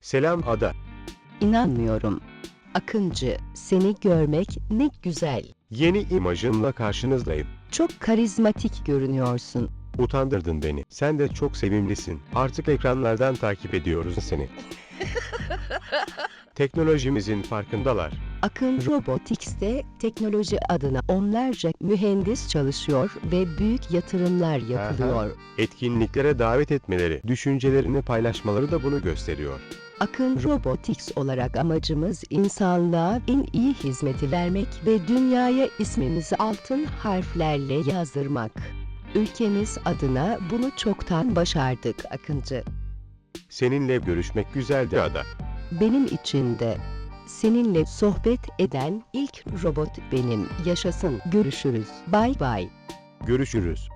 Selam Ada. İnanmıyorum. Akıncı, seni görmek ne güzel. Yeni imajınla karşınızdayım. Çok karizmatik görünüyorsun. Utandırdın beni. Sen de çok sevimlisin. Artık ekranlardan takip ediyoruz seni. Teknolojimizin farkındalar. Akın Robotics'te teknoloji adına onlarca mühendis çalışıyor ve büyük yatırımlar yapılıyor. Etkinliklere davet etmeleri, düşüncelerini paylaşmaları da bunu gösteriyor. Akın Robotics olarak amacımız insanlığa en iyi hizmeti vermek ve dünyaya ismimizi altın harflerle yazdırmak. Ülkemiz adına bunu çoktan başardık Akıncı. Seninle görüşmek güzeldi Ada. Benim için de. Seninle sohbet eden ilk robot benim. Yaşasın. Görüşürüz. Bay bay. Görüşürüz.